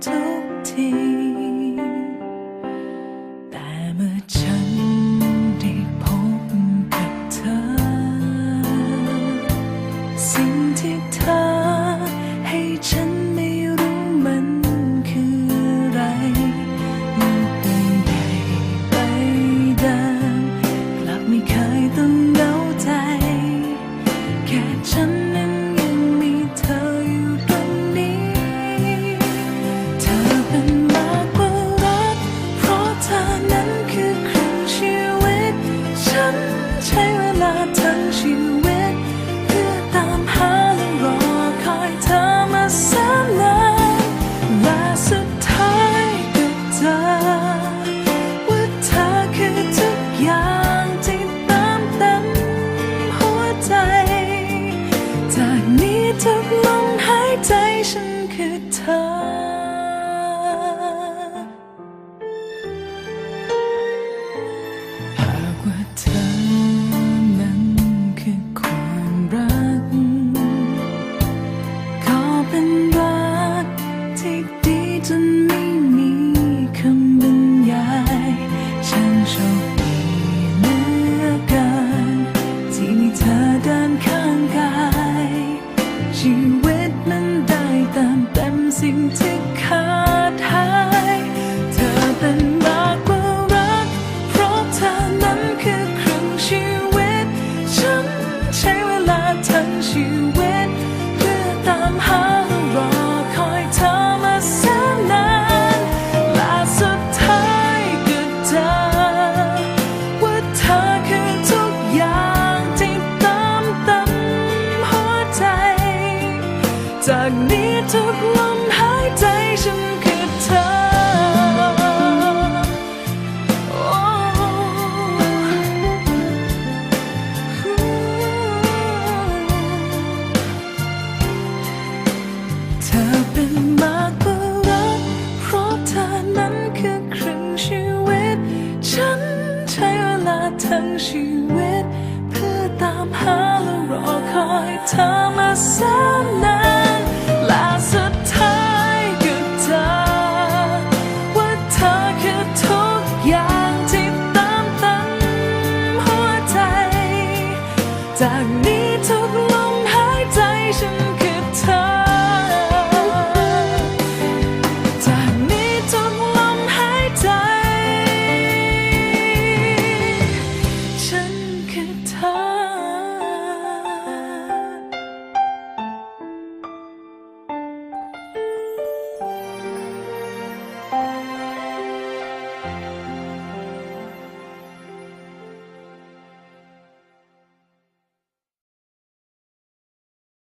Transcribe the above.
透听 ฉันคือเธอ ทั้งชีวิตเพื่อตามหาและรอคอยเธอมาแสนนานละสุดท้ายก็เจอว่าเธอคือทุกอย่างที่เติมเต็มหัวใจ จากนี้ทุกลมหายใจฉัน ชีวิต เพื่อตามหาและรอคอยเธอมาแสนนาน